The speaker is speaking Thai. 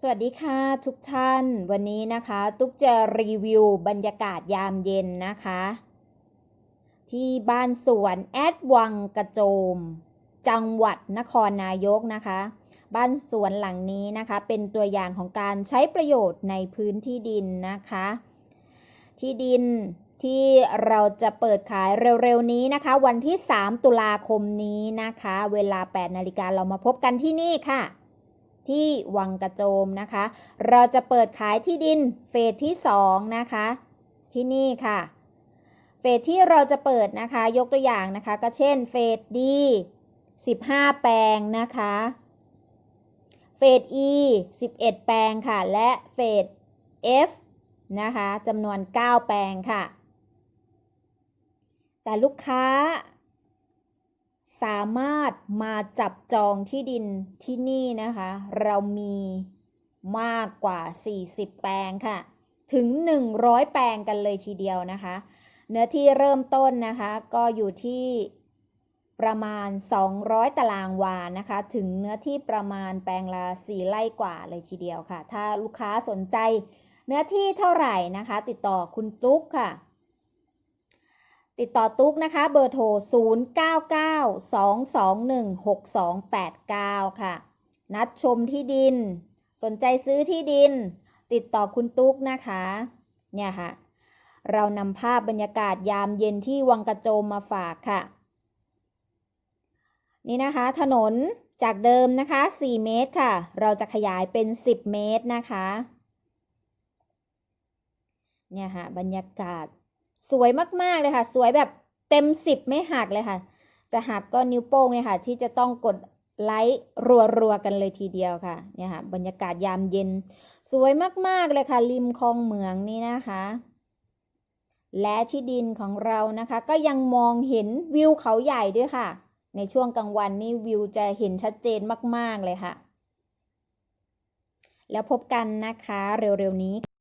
สวัสดีค่ะทุกท่านวันนี้นะคะ ตุ๊กจะรีวิวบรรยากาศยามเย็นนะคะ ที่บ้านสวนแอดวังกระโจม จังหวัดนครนายกนะคะ บ้านสวนหลังนี้นะคะ เป็นตัวอย่างของการใช้ประโยชน์ในพื้นที่ดินนะคะ ที่ดินที่เราจะเปิดขายเร็วๆนี้นะคะ วันที่ 3 ตุลาคมนี้นะคะ เวลา 8 นาฬิกาเรามาพบกันที่นี่ค่ะ ที่วังกระโจมนะคะ เราจะเปิดขายที่ดินเฟสที่ 2 นะคะ ที่นี่ค่ะ เฟสที่เราจะเปิดนะคะ ยกตัวอย่างนะคะ ก็เช่นเฟสดี15 แปลงนะคะเฟส E 11 แปลงค่ะ และเฟส F นะคะจำนวน 9 แปลงค่ะ แต่ลูกค้า สามารถมาจับจองที่ดินที่นี่นะคะ เรามีมากกว่า 40 แปลงค่ะ ถึง 100 แปลงกันเลยทีเดียวนะคะ เนื้อที่เริ่มต้นนะคะ ก็อยู่ที่ประมาณ 200 ตารางวานะคะ ถึงเนื้อที่ประมาณแปลงละ4ไร่กว่าเลยทีเดียวค่ะ ถ้าลูกค้าสนใจเนื้อที่เท่าไหร่นะคะ ติดต่อคุณตุ๊กค่ะ ติดต่อตุ๊กนะคะ เบอร์โทร 0992216289 ค่ะ นัดชมที่ดิน สนใจซื้อที่ดิน ติดต่อคุณตุ๊กนะคะ เนี่ยค่ะ เรานำภาพบรรยากาศยามเย็นที่วังกระโจมมาฝากค่ะ นี่นะคะถนนจากเดิมนะคะ 4 เมตรค่ะ เราจะขยายเป็น 10 เมตรนะคะ เนี่ยค่ะบรรยากาศ สวยมากๆเลยค่ะ สวยแบบเต็ม 10 ไม่หักเลยค่ะ จะหักก็นิ้วโป้งเนี่ยค่ะ ที่จะต้องกดไลค์รัวๆกันเลยทีเดียวค่ะเนี่ยค่ะ บรรยากาศยามเย็น สวยมากๆเลยค่ะ ริมคลองเหมืองนี่นะคะ และที่ดินของเรานะคะ ก็ยังมองเห็นวิวเขาใหญ่ด้วยค่ะ ในช่วงกลางวันนี่วิวจะเห็นชัดเจนมากๆเลยค่ะ แล้วพบกันนะคะเร็วๆนี้